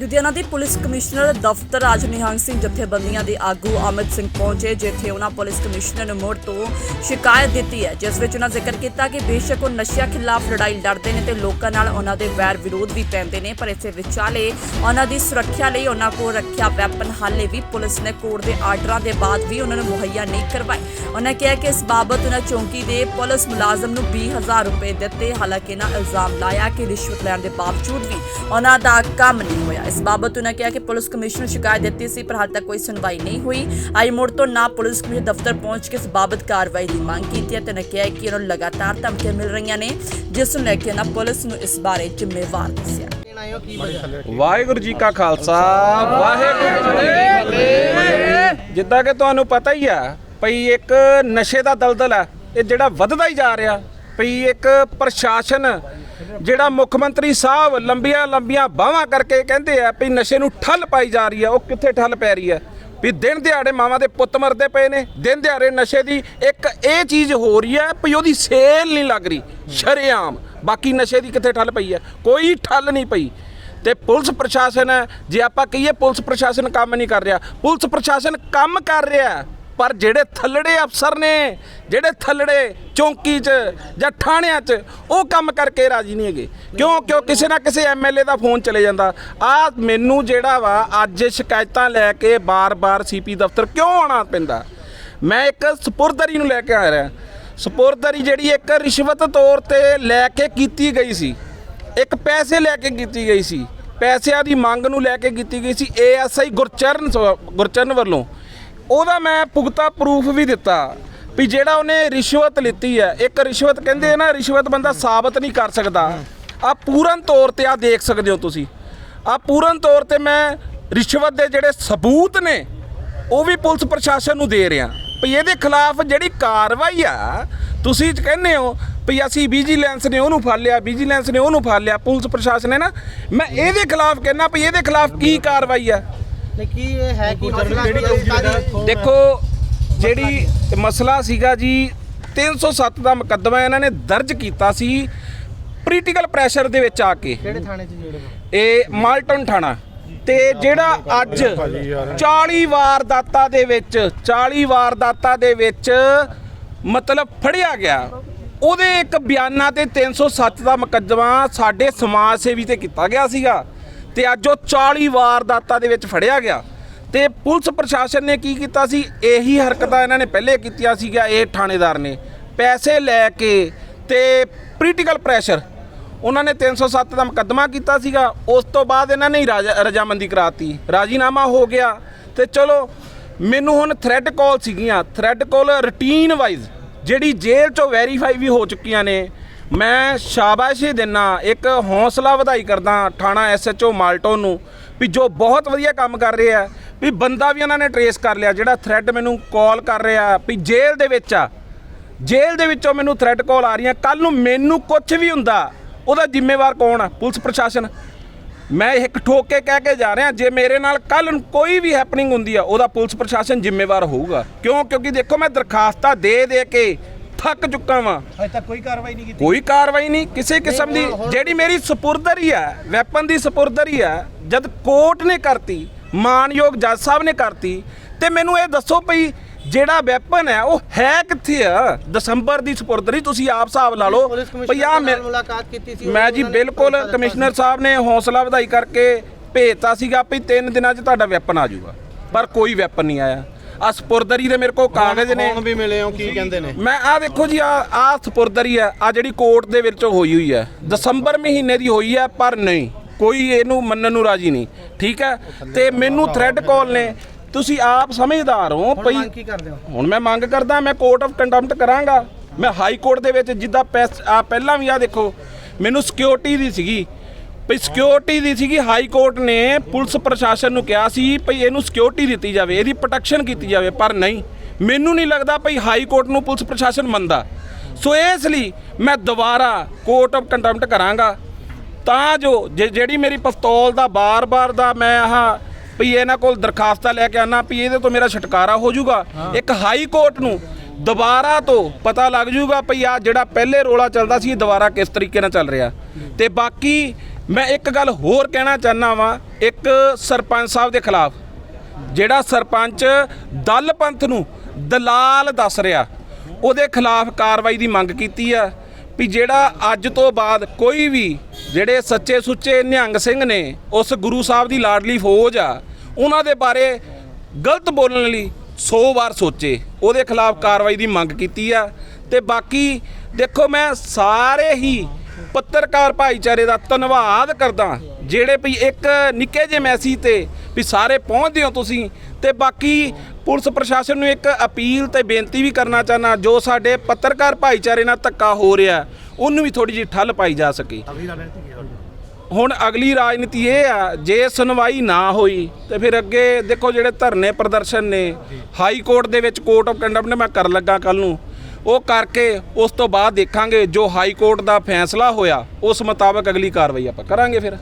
ਲੁਧਿਆਣਾ ਦੇ police commissioner ਦਫ਼ਤਰ ਅੱਜ ਨਿਹੰਗ ਸਿੰਘ ਜਥੇਬੰਦੀਆਂ ਦੇ ਆਗੂ ਅਮਿਤ ਸਿੰਘ ਪਹੁੰਚੇ, ਜਿੱਥੇ ਉਹਨਾਂ ਪੁਲਿਸ ਕਮਿਸ਼ਨਰ ਨੂੰ ਮੁੜ ਤੋਂ ਸ਼ਿਕਾਇਤ ਦਿੱਤੀ ਹੈ, ਜਿਸ ਵਿੱਚ ਉਹਨਾਂ ਜ਼ਿਕਰ ਕੀਤਾ ਕਿ ਬੇਸ਼ੱਕ ਉਹ ਨਸ਼ਿਆਂ ਖਿਲਾਫ ਲੜਾਈ ਲੜਦੇ ਨੇ ਤੇ ਲੋਕਾਂ ਨਾਲ ਉਹਨਾਂ ਦੇ ਵੈਰ ਵਿਰੋਧ ਵੀ ਪੈਂਦੇ ਨੇ, ਪਰ ਇਸੇ ਵਿਚਾਲੇ ਉਹਨਾਂ ਦੀ ਸੁਰੱਖਿਆ ਲਈ ਉਹਨਾਂ ਕੋਲ ਰੱਖਿਆ ਵੈਪਨ ਹਾਲੇ ਵੀ ਪੁਲਿਸ ਨੇ ਕੋਰਟ ਦੇ ਆਰਡਰਾਂ ਦੇ ਬਾਅਦ ਵੀ ਉਹਨਾਂ ਨੂੰ ਮੁਹੱਈਆ ਨਹੀਂ ਕਰਵਾਏ। ਉਹਨਾਂ ਕਿਹਾ ਕਿ ਇਸ ਬਾਬਤ ਉਹਨਾਂ ਚੌਂਕੀ ਦੇ ਪੁਲਿਸ ਮੁਲਾਜ਼ਮ ਨੂੰ 20000 ਰੁਪਏ ਦਿੱਤੇ, ਹਾਲਾਂਕਿ ਇਹਨਾਂ ਇਲਜ਼ਾਮ ਲਾਇਆ ਕਿ ਰਿਸ਼ਵਤ ਲੈਣ ਦੇ ਬਾਵਜੂਦ ਵੀ ਉਹਨਾਂ ਦਾ ਕੰਮ ਨਹੀਂ ਹੋਇਆ। ਇਸ ਬਾਬਤ ਉਹਨਾਂ ਕਿਹਾ ਕਿ ਪੁਲਿਸ ਕਮਿਸ਼ਨਰ ਨੂੰ ਸ਼ਿਕਾਇਤ ਦਿੱਤੀ ਸੀ, ਪਰ ਹਾਲ ਤੱਕ ਕੋਈ ਸੁਣਵਾਈ ਨਹੀਂ ਹੋਈ। ਆਈ ਮੋੜ ਤੋਂ ਨਾ ਪੁਲਿਸ ਕਮਿਸ਼ਨਰ ਦਫ਼ਤਰ ਪਹੁੰਚ ਕੇ ਇਸ ਬਾਬਤ ਕਾਰਵਾਈ ਦੀ ਮੰਗ ਕੀਤੀ ਹੈ ਤੇ ਉਹਨਾਂ ਕਿਹਾ ਕਿ ਉਹਨਾਂ ਨੂੰ ਲਗਾਤਾਰ ਧਮਕੀਆਂ ਮਿਲ ਰਹੀਆਂ ਨੇ, ਜਿਸ ਨੂੰ ਲੈ ਕੇ ਉਹਨਾਂ ਪੁਲਿਸ ਨੂੰ ਇਸ ਬਾਰੇ ਜ਼ਿੰਮੇਵਾਰ ਦੱਸਿਆ। ਵਾਹਿਗੁਰੂ ਜੀ ਕਾ ਖਾਲਸਾ, ਵਾਹਿਗੁਰੂ ਜੀ ਕੀ ਫਤਿਹ। ਜਿੱਦਾਂ ਕਿ ਤੁਹਾਨੂੰ ਪਤਾ ਹੀ ਆ ਭਈ ਇੱਕ ਨਸ਼ੇ ਦਾ ਦਲਦਲ ਆ ਇਹ ਜਿਹੜਾ ਵੱਧਦਾ ਹੀ ਜਾ ਰਿਹਾ। ਭਈ ਇੱਕ ਪ੍ਰਸ਼ਾਸਨ ਜਿਹੜਾ ਮੁੱਖ ਮੰਤਰੀ ਸਾਹਿਬ ਲੰਬੀਆਂ ਲੰਬੀਆਂ ਬਾਹਾਂ ਕਰਕੇ ਕਹਿੰਦੇ ਆ ਵੀ ਨਸ਼ੇ ਨੂੰ ਠੱਲ ਪਾਈ ਜਾ ਰਹੀ ਆ, ਉਹ ਕਿੱਥੇ ਠੱਲ ਪੈ ਰਹੀ ਆ? ਵੀ ਦਿਨ ਦਿਹਾੜੇ ਮਾਵਾਂ ਦੇ ਪੁੱਤ ਮਰਦੇ ਪਏ ਨੇ, ਦਿਨ ਦਿਹਾੜੇ ਨਸ਼ੇ ਦੀ ਇੱਕ ਇਹ ਚੀਜ਼ ਹੋ ਰਹੀ ਹੈ ਵੀ ਉਹਦੀ ਸੇਲ ਨਹੀਂ ਲੱਗ ਰਹੀ, ਸ਼ਰੇਆਮ। ਬਾਕੀ ਨਸ਼ੇ ਦੀ ਕਿੱਥੇ ਠੱਲ ਪਈ ਹੈ ਕੋਈ ਠੱਲ ਨਹੀਂ ਪਈ। ਤੇ ਪੁਲਿਸ ਪ੍ਰਸ਼ਾਸਨ, ਜੇ ਆਪਾਂ ਕਹੀਏ ਪੁਲਿਸ ਪ੍ਰਸ਼ਾਸਨ ਕੰਮ ਨਹੀਂ ਕਰ ਰਿਹਾ, ਪੁਲਿਸ ਪ੍ਰਸ਼ਾਸਨ ਕੰਮ ਕਰ ਰਿਹਾ। ਪਰ ਜਿਹੜੇ ਥੱਲੜੇ ਅਫਸਰ ਨੇ, ਜਿਹੜੇ ਥੱਲੜੇ ਚੌਂਕੀ 'ਚ ਜਾਂ ਥਾਣਿਆਂ 'ਚ, ਉਹ ਕੰਮ ਕਰਕੇ ਰਾਜੀ ਨਹੀਂ ਹੈਗੇ। ਕਿਉਂ? ਕਿਉਂ? ਕਿਸੇ ਨਾ ਕਿਸੇ ਐਮਐਲਏ ਦਾ ਫੋਨ ਚਲੇ ਜਾਂਦਾ। ਆ ਮੈਨੂੰ ਜਿਹੜਾ ਵਾ, ਅੱਜ ਸ਼ਿਕਾਇਤਾਂ ਲੈ ਕੇ ਬਾਰ-ਬਾਰ ਸੀਪੀ ਦਫ਼ਤਰ ਕਿਉਂ ਆਉਣਾ ਪੈਂਦਾ? ਮੈਂ ਇੱਕ ਸਪੁਰਦਰੀ ਨੂੰ ਲੈ ਕੇ ਆ ਰਿਹਾ। ਸਪੁਰਦਰੀ ਜਿਹੜੀ ਇੱਕ ਰਿਸ਼ਵਤ ਤੌਰ ਤੇ ਲੈ ਕੇ ਕੀਤੀ ਗਈ ਸੀ, ਇੱਕ ਪੈਸੇ ਲੈ ਕੇ ਕੀਤੀ ਗਈ ਸੀ, ਪੈਸਿਆਂ ਦੀ ਮੰਗ ਨੂੰ ਲੈ ਕੇ ਕੀਤੀ ਗਈ ਸੀ ਏਐਸਆਈ ਗੁਰਚਰਨ ਸ- ਗੁਰਚਰਨ ਵੱਲੋਂ। ਉਹਦਾ ਮੈਂ ਪੁਖਤਾ ਪ੍ਰੂਫ ਵੀ ਦਿੱਤਾ ਵੀ ਜਿਹੜਾ ਉਹਨੇ ਰਿਸ਼ਵਤ ਲਿੱਤੀ ਹੈ, ਇੱਕ ਰਿਸ਼ਵਤ ਕਹਿੰਦੇ ਨਾ, ਰਿਸ਼ਵਤ ਬੰਦਾ ਸਾਬਤ ਨਹੀਂ ਕਰ ਸਕਦਾ। ਆ ਪੂਰਨ ਤੌਰ ਤੇ ਆ ਦੇਖ ਸਕਦੇ ਹੋ ਤੁਸੀਂ। ਆ ਪੂਰਨ ਤੌਰ ਤੇ ਮੈਂ ਰਿਸ਼ਵਤ ਦੇ ਜਿਹੜੇ ਸਬੂਤ ਨੇ, ਉਹ ਵੀ ਪੁਲਿਸ ਪ੍ਰਸ਼ਾਸਨ ਨੂੰ ਦੇ ਰਿਹਾ। ਵੀ ਇਹਦੇ ਖਿਲਾਫ ਜਿਹੜੀ ਕਾਰਵਾਈ ਆ, ਤੁਸੀਂ ਕਹਿੰਦੇ ਹੋ ਵੀ ਅਸੀਂ ਵਿਜੀਲੈਂਸ ਨੇ ਉਹਨੂੰ ਫੜ ਲਿਆ ਵਿਜੀਲੈਂਸ ਨੇ ਉਹਨੂੰ ਫੜ ਲਿਆ, ਪੁਲਿਸ ਪ੍ਰਸ਼ਾਸਨ ਨੇ ਨਾ। ਮੈਂ ਇਹਦੇ ਖਿਲਾਫ ਕਹਿਣਾ ਵੀ ਇਹਦੇ ਖਿਲਾਫ ਕੀ ਕਾਰਵਾਈ ਆ? ਨਹੀਂ ਕੀ ਇਹ ਹੈ ਕੀ? ਮਸਲਾ ਕੀ ਦੇਖੋ ਜਿਹੜੀ ਮਸਲਾ ਸੀਗਾ ਜੀ 307 ਦਾ ਮੁਕੱਦਮਾ ਇਹਨਾਂ ਨੇ ਦਰਜ ਕੀਤਾ ਸੀ ਪੋਲੀਟੀਕਲ ਪ੍ਰੈਸ਼ਰ ਦੇ ਵਿੱਚ ਆ ਕੇ। ਕਿਹੜੇ ਥਾਣੇ 'ਚ ਜਿਹੜੇ ਇਹ ਮਾਲਟਨ ਥਾਣਾ। ਤੇ ਜਿਹੜਾ ਅੱਜ 40 ਵਾਰਦਾਤਾਂ ਦੇ ਵਿੱਚ 40 ਵਾਰਦਾਤਾਂ ਦੇ ਵਿੱਚ ਮਤਲਬ ਫੜਿਆ ਗਿਆ। ਉਹਦੇ ਇੱਕ ਬਿਆਨਾਂ ਤੇ 307 ਦਾ ਮੁਕੱਦਮਾ ਸਾਡੇ ਸਮਾਜ ਸੇਵੀ ਤੇ ਕੀਤਾ ਗਿਆ ਸੀਗਾ। ਤੇ ਅੱਜ ਉਹ 40 ਵਾਰਦਾਤਾਂ ਦੇ ਵਿੱਚ ਫੜਿਆ ਗਿਆ। ਤੇ ਪੁਲਿਸ ਪ੍ਰਸ਼ਾਸਨ ਨੇ ਕੀ ਕੀਤਾ ਸੀ? ਇਹੀ ਹਰਕਤਾਂ ਇਹਨਾਂ ਨੇ ਪਹਿਲੇ ਕੀਤੀਆਂ ਸੀਗਾ ਇਹ ਥਾਣੇਦਾਰ ਨੇ। ਪੈਸੇ ਲੈ ਕੇ ਤੇ ਪੋਲੀਟੀਕਲ ਪ੍ਰੈਸ਼ਰ ਉਹਨਾਂ ਨੇ 307 ਦਾ ਮੁਕੱਦਮਾ ਕੀਤਾ ਸੀਗਾ। ਉਸ ਤੋਂ ਬਾਅਦ ਇਹਨਾਂ ਨੇ ਰਾਜਾ- ਰਜਾਮੰਦੀ ਕਰਾਤੀ। ਰਾਜੀਨਾਮਾ ਹੋ ਗਿਆ। ਤੇ ਚਲੋ, ਮੈਨੂੰ ਹੁਣ ਥ੍ਰੈਡ ਕਾਲ ਸੀਗੀਆਂ। ਥ੍ਰੈਡ ਕਾਲ ਰੂਟੀਨ ਵਾਈਜ਼ ਜਿਹੜੀ ਜੇਲ੍ਹ ਚੋਂ ਵੈਰੀਫਾਈ ਵੀ ਹੋ ਚੁੱਕੀਆਂ ਨੇ ਮੈਂ ਸ਼ਾਬਾਸ਼ੀ ਦਿੰਨਾ, ਇੱਕ ਹੌਸਲਾ ਵਧਾਈ ਕਰਦਾ ਥਾਣਾ ਐਸਐਚਓ ਮਾਲਟੋ ਨੂੰ ਵੀ ਜੋ ਬਹੁਤ ਵਧੀਆ ਕੰਮ ਕਰ ਰਹੇ ਆ ਵੀ ਬੰਦਾ ਵੀ ਉਹਨਾਂ ਨੇ ਟਰੇਸ ਕਰ ਲਿਆ, ਜਿਹੜਾ ਥ੍ਰੈਡ ਮੈਨੂੰ ਕਾਲ ਕਰ ਰਿਹਾ, ਵੀ ਜੇਲ੍ਹ ਦੇ ਵਿੱਚ ਆ। ਜੇਲ੍ਹ ਦੇ ਵਿੱਚੋਂ ਮੈਨੂੰ ਥ੍ਰੈਟ ਕਾਲ ਆ ਰਹੀਆਂ ਕੱਲ ਨੂੰ ਮੈਨੂੰ ਕੁਝ ਵੀ ਹੁੰਦਾ, ਉਹਦਾ ਜ਼ਿੰਮੇਵਾਰ ਕੌਣ ਆ? ਪੁਲਿਸ ਪ੍ਰਸ਼ਾਸਨ। ਮੈਂ ਇੱਕ ਠੋਕ ਕੇ ਕਹਿ ਕੇ ਜਾ ਰਿਹਾ, ਜੇ ਮੇਰੇ ਨਾਲ ਕੱਲ ਨੂੰ ਕੋਈ ਵੀ ਹੈਪਨਿੰਗ ਹੁੰਦੀ ਆ, ਉਹਦਾ ਪੁਲਿਸ ਪ੍ਰਸ਼ਾਸਨ ਜ਼ਿੰਮੇਵਾਰ ਹੋਊਗਾ। ਕਿਉਂ? ਕਿਉਂਕਿ ਦੇਖੋ, ਮੈਂ ਦਰਖਾਸਤਾਂ ਦੇ ਦੇ ਕੇ ਥੱਕ ਚੁੱਕਾ ਵਾਂ। ਅਜੇ ਤੱਕ ਕੋਈ ਕਾਰਵਾਈ ਨਹੀਂ ਕੀਤੀ। ਕੋਈ ਕਾਰਵਾਈ ਨਹੀਂ ਕਿਸੇ ਕਿਸਮ ਦੀ ਜਿਹੜੀ ਮੇਰੀ ਸਪੁਰਦਰੀ ਹੈ ਵੈਪਨ ਦੀ ਸਪੁਰਦਰੀ ਹੈ ਜਦ ਕੋਰਟ ਨੇ ਕਰਤੀ ਮਾਨਯੋਗ ਜੱਜ ਸਾਹਿਬ ਨੇ ਕਰਤੀ ਤੇ ਮੈਨੂੰ ਇਹ ਦੱਸੋ ਭਈ ਜਿਹੜਾ ਵੈਪਨ ਹੈ ਉਹ ਹੈ ਕਿੱਥੇ ਆ? ਦਸੰਬਰ ਦੀ ਸਪੁਰਦਰੀ ਤੁਸੀਂ ਆਪ ਹਿਸਾਬ ਲਾ ਲਓ। ਭਈ ਆ ਨਾਲ ਮੁਲਾਕਾਤ ਕੀਤੀ ਸੀ ਮੈਂ ਜੀ ਬਿਲਕੁਲ ਕਮਿਸ਼ਨਰ ਸਾਹਿਬ ਨੇ ਹੌਸਲਾ ਵਧਾਈ ਕਰਕੇ ਭੇਜਤਾ ਸੀਗਾ ਵੀ ਤਿੰਨ ਦਿਨਾਂ 'ਚ ਤੁਹਾਡਾ ਵੈਪਨ ਆ ਜਾਊਗਾ। ਪਰ ਕੋਈ ਵੈਪਨ ਨਹੀਂ ਆਇਆ। ਆ ਸਪੁਰਦਰੀ ਦੇ ਮੇਰੇ ਕੋਲ ਕਾਗਜ਼ ਨੇ। ਹੁਣ ਵੀ ਮਿਲੇ ਹੋ ਕੀ ਕਹਿੰਦੇ ਨੇ? ਮੈਂ ਆ ਦੇਖੋ ਜੀ ਆ ਆ ਸਪੁਰਦਰੀ ਆ ਆ ਜਿਹੜੀ ਕੋਰਟ ਦੇ ਵਿੱਚ ਹੋਈ ਹੋਈ ਹੈ। ਦਸੰਬਰ ਮਹੀਨੇ ਦੀ ਹੋਈ ਹੈ ਪਰ ਨਹੀਂ ਕੋਈ ਇਹਨੂੰ ਮੰਨਣ ਨੂੰ ਰਾਜੀ ਨਹੀਂ ਠੀਕ ਹੈ? ਤੇ ਮੈਨੂੰ ਥ੍ਰੈਡ ਕਾਲ ਨੇ। ਤੁਸੀਂ ਆਪ ਸਮਝਦਾਰ ਹੋ ਪਈ ਕੀ ਕਰਦੇ ਹੋ? ਹੁਣ ਮੈਂ ਮੰਗ ਕਰਦਾ ਮੈਂ ਕੋਰਟ ਆਫ ਕੰਡਮਟ ਕਰਾਂਗਾ। ਮੈਂ ਹਾਈ ਕੋਰਟ ਦੇ ਵਿੱਚ ਜਿੱਦਾਂ ਪਹਿਲਾਂ ਵੀ ਆ ਦੇਖੋ ਮੈਨੂੰ ਸਿਕਿਉਰਿਟੀ ਦੀ ਸੀਗੀ। ਭਈ ਸਿਕਿਉਰਿਟੀ ਦੀ ਸੀਗੀ ਹਾਈ ਕੋਰਟ ਨੇ ਪੁਲਿਸ ਪ੍ਰਸ਼ਾਸਨ ਨੂੰ ਕਿਹਾ ਸੀ ਭਈ ਇਹਨੂੰ ਸਿਕਿਉਰਿਟੀ ਦਿੱਤੀ ਜਾਵੇ ਇਹਦੀ ਪ੍ਰੋਟੈਕਸ਼ਨ ਕੀਤੀ ਜਾਵੇ ਪਰ ਨਹੀਂ। ਮੈਨੂੰ ਨਹੀਂ ਲੱਗਦਾ ਭਈ ਹਾਈ ਕੋਰਟ ਨੂੰ ਪੁਲਿਸ ਪ੍ਰਸ਼ਾਸਨ ਮੰਨਦਾ। ਸੋ ਇਸ ਲਈ ਮੈਂ ਦੁਬਾਰਾ ਕੋਰਟ ਆਫ ਕੰਡਮਟ ਕਰਾਂਗਾ। ਤਾਂ ਜੋ ਜਿਹੜੀ ਮੇਰੀ ਪਿਸਤੌਲ ਦਾ ਬਾਰ-ਬਾਰ ਦਾ ਮੈਂ ਆਹ ਵੀ ਇਹਨਾਂ ਕੋਲ ਦਰਖਾਸਤਾਂ ਲੈ ਕੇ ਆਣਾ ਵੀ ਇਹਦੇ ਤੋਂ ਮੇਰਾ ਛੁਟਕਾਰਾ ਹੋ ਜਾਊਗਾ। ਇੱਕ ਹਾਈ ਕੋਰਟ ਨੂੰ ਦੁਬਾਰਾ ਤੋਂ ਪਤਾ ਲੱਗ ਜਾਊਗਾ ਭਈ ਆ ਜਿਹੜਾ ਪਹਿਲੇ ਰੋਲਾ ਚੱਲਦਾ ਸੀ ਦੁਬਾਰਾ ਕਿਸ ਤਰੀਕੇ ਨਾਲ ਚੱਲ ਰਿਹਾ। ਤੇ ਬਾਕੀ ਮੈਂ ਇੱਕ ਗੱਲ ਹੋਰ ਕਹਿਣਾ ਚਾਹਨਾ ਵਾਂ, ਇੱਕ ਸਰਪੰਚ ਸਾਹਿਬ ਦੇ ਖਿਲਾਫ। ਜਿਹੜਾ ਸਰਪੰਚ ਦਲ ਪੰਥ ਨੂੰ ਦਲਾਲ ਦੱਸ ਰਿਹਾ, ਉਹਦੇ ਖਿਲਾਫ ਕਾਰਵਾਈ ਦੀ ਮੰਗ ਕੀਤੀ ਆ ਵੀ ਜਿਹੜਾ ਅੱਜ ਤੋਂ ਬਾਅਦ ਕੋਈ ਵੀ ਜਿਹੜੇ ਸੱਚੇ ਸੁੱਚੇ ਨਿਹੰਗ ਸਿੰਘ ਨੇ, ਉਸ ਗੁਰੂ ਸਾਹਿਬ ਦੀ ਲਾਡਲੀ ਫੌਜ ਆ, ਉਹਨਾਂ ਦੇ ਬਾਰੇ ਗਲਤ ਬੋਲਣ ਲਈ 100 ਵਾਰ ਸੋਚੇ। ਉਹਦੇ ਖਿਲਾਫ ਕਾਰਵਾਈ ਦੀ ਮੰਗ ਕੀਤੀ ਆ। ਤੇ ਬਾਕੀ ਦੇਖੋ ਮੈਂ ਸਾਰੇ ਹੀ ਪੱਤਰਕਾਰ ਭਾਈਚਾਰੇ ਦਾ ਧੰਨਵਾਦ ਕਰਦਾ ਜਿਹੜੇ ਵੀ ਇੱਕ ਨਿੱਕੇ ਜਿਹੇ ਮੈਸੇਜ ਤੇ ਵੀ ਸਾਰੇ ਪਹੁੰਚਦੇ ਹੋ ਤੁਸੀਂ ਤੇ ਬਾਕੀ ਪੁਲਿਸ ਪ੍ਰਸ਼ਾਸਨ ਨੂੰ ਇੱਕ ਅਪੀਲ ਤੇ ਬੇਨਤੀ ਵੀ ਕਰਨਾ ਚਾਹਨਾ ਜੋ ਸਾਡੇ ਪੱਤਰਕਾਰ ਭਾਈਚਾਰੇ ਨਾਲ ਧੱਕਾ ਹੋ ਰਿਹਾ ਉਹਨੂੰ ਵੀ ਥੋੜੀ ਜਿਹੀ ਠੱਲ ਪਾਈ ਜਾ ਸਕੇ। ਹੁਣ ਅਗਲੀ ਰਾਜਨੀਤੀ ਇਹ ਆ ਜੇ ਸੁਣਵਾਈ ਨਾ ਹੋਈ ਤੇ ਫਿਰ ਅੱਗੇ ਦੇਖੋ ਜਿਹੜੇ ਧਰਨੇ ਪ੍ਰਦਰਸ਼ਨ ਨੇ ਹਾਈ ਕੋਰਟ ਦੇ ਵਿੱਚ ਕੋਰਟ ਆਫ ਕੰਡਮਟ ਮੈਂ ਕਰ ਲੱਗਾ ਕੱਲ ਨੂੰ। ਉਹ ਕਰਕੇ ਉਸ ਤੋਂ ਬਾਅਦ ਦੇਖਾਂਗੇ ਜੋ ਹਾਈ ਕੋਰਟ ਦਾ ਫੈਸਲਾ ਹੋਇਆ, ਉਸ ਮੁਤਾਬਕ ਅਗਲੀ ਕਾਰਵਾਈ ਆਪਾਂ ਕਰਾਂਗੇ ਫਿਰ।